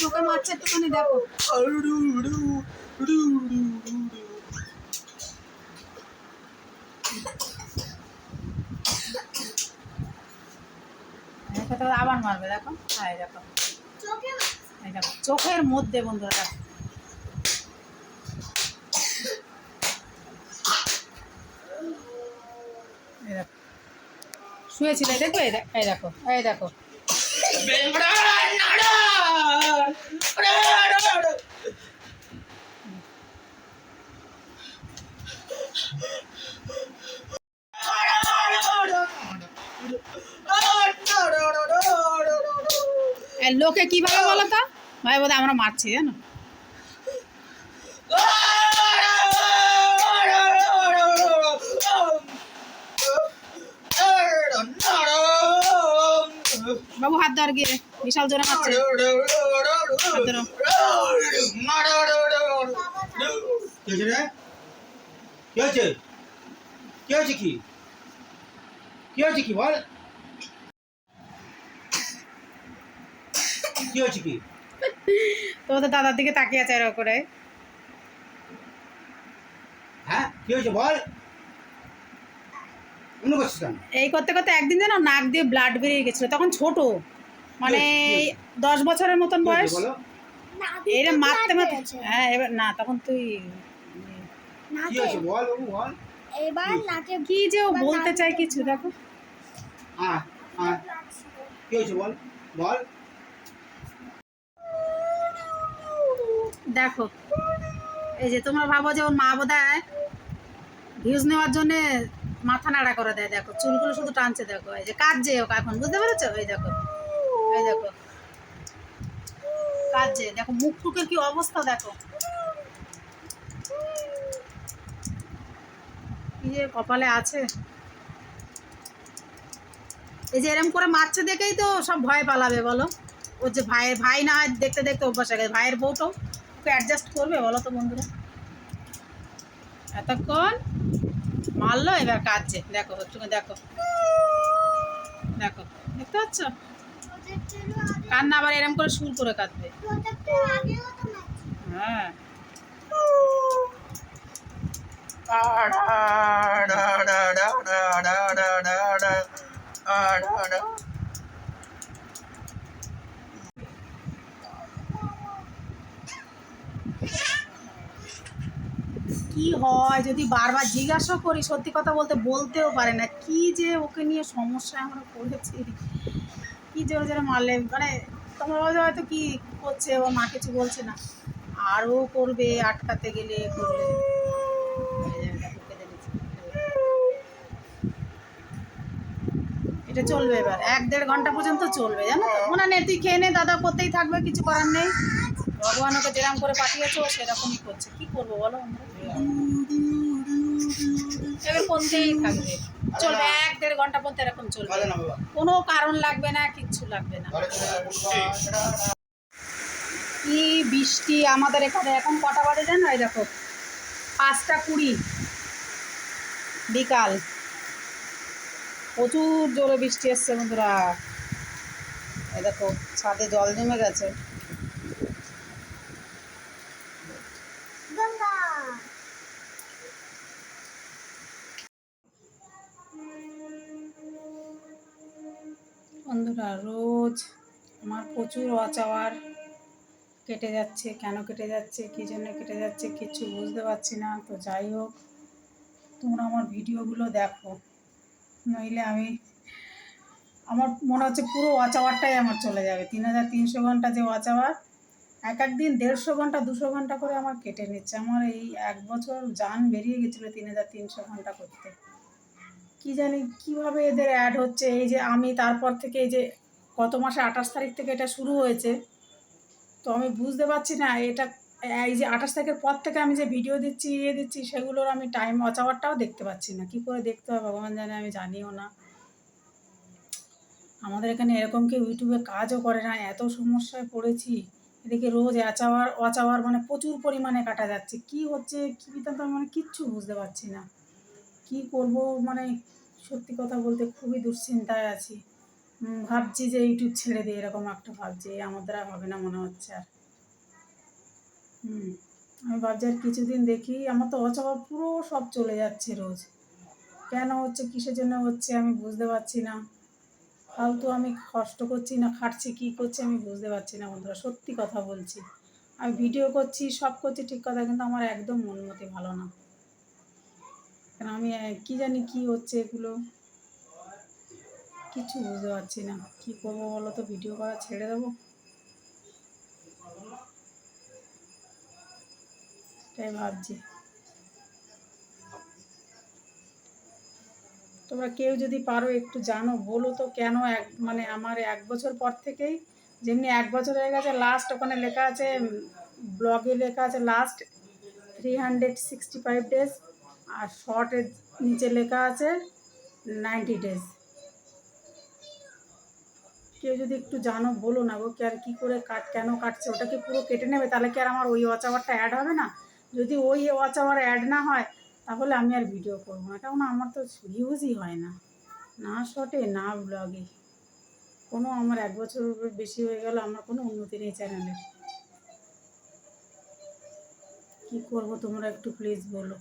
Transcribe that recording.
চোখে মারছে দেখো। আবার মারবে দেখো। হ্যাঁ দেখো চোখের মধ্যে বন্ধুরা দেখো। শুয়েছিল দেখো, এই দেখো এই দেখো। লোকে কীভাবে বলো তো? ভাই বোধ আমরা মারছি, জানো? বাবু হাত ধর গিয়ে, বিশাল জোরে মারছে কি দাদার দিকে তাকিয়ে আছে এরকম করে হ্যাঁ কি হয়েছে বল? এই করতে করতে একদিন যেন নাক দিয়ে ব্লাড বেরিয়ে গেছিল তখন ছোট। মানে দশ বছরের মতন বয়স। এরা মারতে মারতে হ্যাঁ এবার না তখন তুই কি বল বল। এবার নাকে কি যে ও বলতে চাই কিছু দেখো। হ্যাঁ হ্যাঁ। কি হয়েছে বল বল। দেখো এই যে তোমরা ভাবো যে ওর মা বোধহয় ভিউজ নেওয়ার জন্যে মাথা নাড়া করে দেয়, দেখো। চুলগুলো শুধু টানছে, দেখো। এই যে কাঁদছে ওকে এখন, বুঝতে পেরেছ? এই দেখো এই দেখো। কাঁদছে দেখো, মুখ টুকের কি অবস্থা, দেখো। কি যে কপালে আছে। এই যে এরম করে মারছে দেখেই তো সব ভয় পালাবে, বলো। ওর যে ভাইয়ের ভাই না দেখতে দেখতে অভ্যাস হয়ে গেছে। ভাইয়ের বউটাও ওকে অ্যাডজাস্ট করবে, বলো তো বন্ধুরা। এতক্ষণ মারলো, এবার কাঁদছে। দেখো তুমি দেখো। দেখো, দেখতে পাচ্ছ? কান্না আবার এরম করে সুর করে কাঁদবে। হ্যাঁ। কি হয় যদি বারবার জিজ্ঞাসা করি, সত্যি কথা বলতে বলতেও পারে না। কি যে ওকে নিয়ে সমস্যা আমরা করেছি কি জোরে জোরে মারলে মানে তোমার হয়তো কি করছে ও মা কিছু বলছে না। আরও করবে, আটকাতে গেলে করলে। এটা চলবে এবার। এক দেড় ঘণ্টা পর্যন্ত চলবে, জানো তো? মনে নেই তুই খেয়ে নে, দাদা করতেই থাকবে, কিছু করার নেই। ভগবান ওকে যেরকম করে পাঠিয়েছে, ও সেরকমই করছে। কি করব বলো আমরা এবার থাকবে। চলবে এক দেড় ঘণ্টা পর্যন্ত এরকম চলবে। কোনো কারণ লাগবে না কিচ্ছু লাগবে না। কি বৃষ্টি আমাদের এখানে। এখন কটা বাজে জানো? এই দেখো পাঁচটা কুড়ি। বিকাল। প্রচুর জোরে বৃষ্টি এসছে বন্ধুরা। এই দেখো ছাদে জল জমে গেছে। বন্ধুরা, রোজ আমার প্রচুর ওয়াচ আওয়ার কেটে যাচ্ছে, কেন কেটে যাচ্ছে, কী জন্য কেটে যাচ্ছে কিছু বুঝতে পারছি না। তো যাই হোক, তোমরা আমার ভিডিওগুলো দেখো। নইলে আমি, আমার মনে হচ্ছে পুরো ওয়াচ আওয়ারটাই আমার চলে যাবে। তিন হাজার তিনশো ঘণ্টা যে ওয়াচ আওয়ার এক এক দিন দেড়শো ঘণ্টা, দুশো ঘণ্টা করে আমার কেটে নিচ্ছে। আমার এই এক বছর যান বেরিয়ে গেছিল তিন হাজার তিনশো ঘণ্টা করতে। কি জানি কীভাবে এদের অ্যাড হচ্ছে, এই যে আমি তারপর থেকে এই যে গত মাসে আঠাশ তারিখ থেকে এটা শুরু হয়েছে, তো আমি বুঝতে পারছি না, এটা, এই যে আঠাশ তারিখের পর থেকে আমি যে ভিডিও দিচ্ছি ইয়ে দিচ্ছি, সেগুলোর আমি টাইম অচাওয়ারটাও দেখতে পাচ্ছি না। কি করে দেখতে হয় ভগবান জানে, আমি জানিও না। আমাদের এখানে এরকম কেউ ইউটিউবে কাজও করে না, এত সমস্যায় পড়েছি। এদিকে রোজ অ্যাচাওয়ার অচাওয়ার মানে প্রচুর পরিমাণে কাটা যাচ্ছে। কি হচ্ছে, কী বৃত্তান্ত আমি মানে কিচ্ছু বুঝতে পারছি না। কি করব? মানে সত্যি কথা বলতে খুবই দুশ্চিন্তায় আছি। ভাবছি যে ইউটিউব ছেড়ে দিই, এরকম একটা ভাবছি। আমার দ্বারা হবে না মনে হচ্ছে আর। হুম, আমি ভাবছি আর কিছুদিন দেখি, আমার তো অচবা পুরো সব চলে যাচ্ছে রোজ। কেন হচ্ছে, কিসের জন্য হচ্ছে, আমি বুঝতে পারছি না। ফালতু আমি কষ্ট করছি না, খাটছি, কী করছি আমি বুঝতে পারছি না বন্ধুরা, সত্যি কথা বলছি। আমি ভিডিও করছি, সব করছি ঠিক কথা, কিন্তু আমার একদম মনমতি ভালো না। কারণ আমি কি জানি কি হচ্ছে এগুলো? কিছু বুঝতে পারছি না। কি করব বলো তো? ভিডিও করা ছেড়ে দেবো? তাই ভাবছি। তোমরা কেউ যদি পারো একটু জানো, বলো তো কেন এক মানে আমার এক বছর পর থেকেই, যেমনি এক বছর হয়ে গেছে লাস্ট ওখানে লেখা আছে ব্লগে লেখা আছে last three hundred sixty five days আর শর্টের নিচে লেখা আছে নাইনটি ডেজ কেউ যদি একটু জানো, বলো না গো, কি আর কী করে কাট কেন কাটছে? ওটাকে পুরো কেটে নেবে, তাহলে কি আর আমার ওই ওয়াচ আওয়ারটা অ্যাড হবে না? যদি ওই ওয়াচ আওয়ার অ্যাড না হয়, তাহলে আমি আর ভিডিও করব না। আমার তো ভিউজই হয় না। না শর্টে না ব্লগে কোনো আমার এক বছর বেশি হয়ে গেল, আমার কোনো উন্নতি নেই চ্যানেলের কী করব তোমরা একটু প্লিজ বলো।